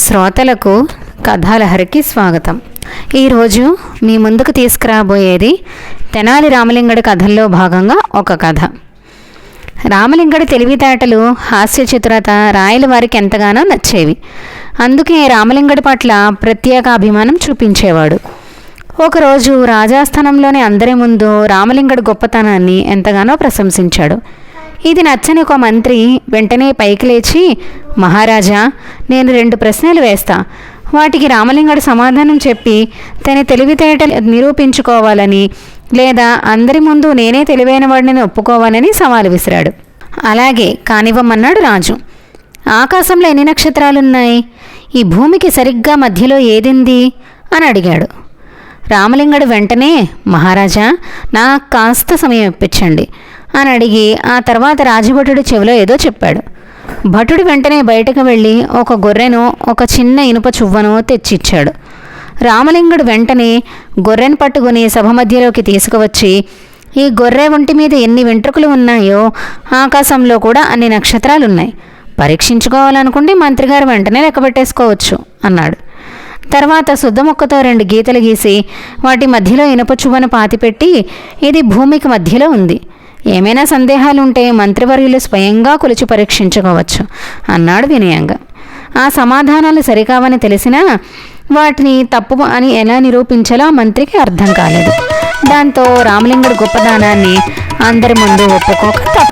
శ్రోతలకు కథాలహరికి స్వాగతం. ఈరోజు మీ ముందుకు తీసుకురాబోయేది తెనాలి రామలింగడి కథల్లో భాగంగా ఒక కథ. రామలింగడి తెలివితేటలు హాస్య చతురత రాయల వారికి ఎంతగానో నచ్చేవి. అందుకే రామలింగడి పట్ల ప్రత్యేక అభిమానం చూపించేవాడు. ఒకరోజు రాజాస్థానంలోని అందరి ముందు రామలింగడి గొప్పతనాన్ని ఎంతగానో ప్రశంసించాడు. ఇది నచ్చని ఒక మంత్రి వెంటనే పైకి లేచి మహారాజా నేను రెండు ప్రశ్నలు వేస్తా. వాటికి రామలింగడు సమాధానం చెప్పి తన తెలివితేటలు నిరూపించుకోవాలని లేదా అందరి ముందు నేనే తెలివైన వాడిని ఒప్పుకోవాలని సవాలు విసిరాడు. అలాగే కానివ్వమన్నాడు రాజు. ఆకాశంలో ఎన్ని నక్షత్రాలున్నాయి? ఈ భూమికి సరిగ్గా మధ్యలో ఏదింది? అని అడిగాడు. రామలింగడు వెంటనే మహారాజా నాకు కాస్త సమయం ఇప్పించండి అని అడిగి ఆ తర్వాత రాజభటుడు చెవిలో ఏదో చెప్పాడు. భటుడు వెంటనే బయటకు వెళ్ళి ఒక గొర్రెను ఒక చిన్న ఇనుప చువ్వను తెచ్చిచ్చాడు. రామలింగుడు వెంటనే గొర్రెను పట్టుకుని సభ మధ్యలోకి తీసుకువచ్చి ఈ గొర్రె ఒంటి మీద ఎన్ని వెంట్రుకలు ఉన్నాయో ఆకాశంలో కూడా అన్ని నక్షత్రాలు ఉన్నాయి పరీక్షించుకోవాలనుకుంటే మంత్రిగారు వెంటనే లెక్కబెట్టేసుకోవచ్చు అన్నాడు. తర్వాత శుద్ధముక్కతో రెండు గీతలు గీసి వాటి మధ్యలో ఇనుప చువ్వను పాతిపెట్టి ఇది భూమికి మధ్యలో ఉంది. ఏమైనా సందేహాలుంటే మంత్రివర్యులు స్వయంగా కొలిచి పరీక్షించుకోవచ్చు. అన్నాడు వినయంగా. ఆ సమాధానాలు సరికావని తెలిసినా వాటిని తప్పు అని ఎలా నిరూపించాలో మంత్రికి అర్థం కాలేదు. దాంతో రామలింగుడి గొప్పదానాన్ని అందరి ముందు ఒప్పుకోక తప్పు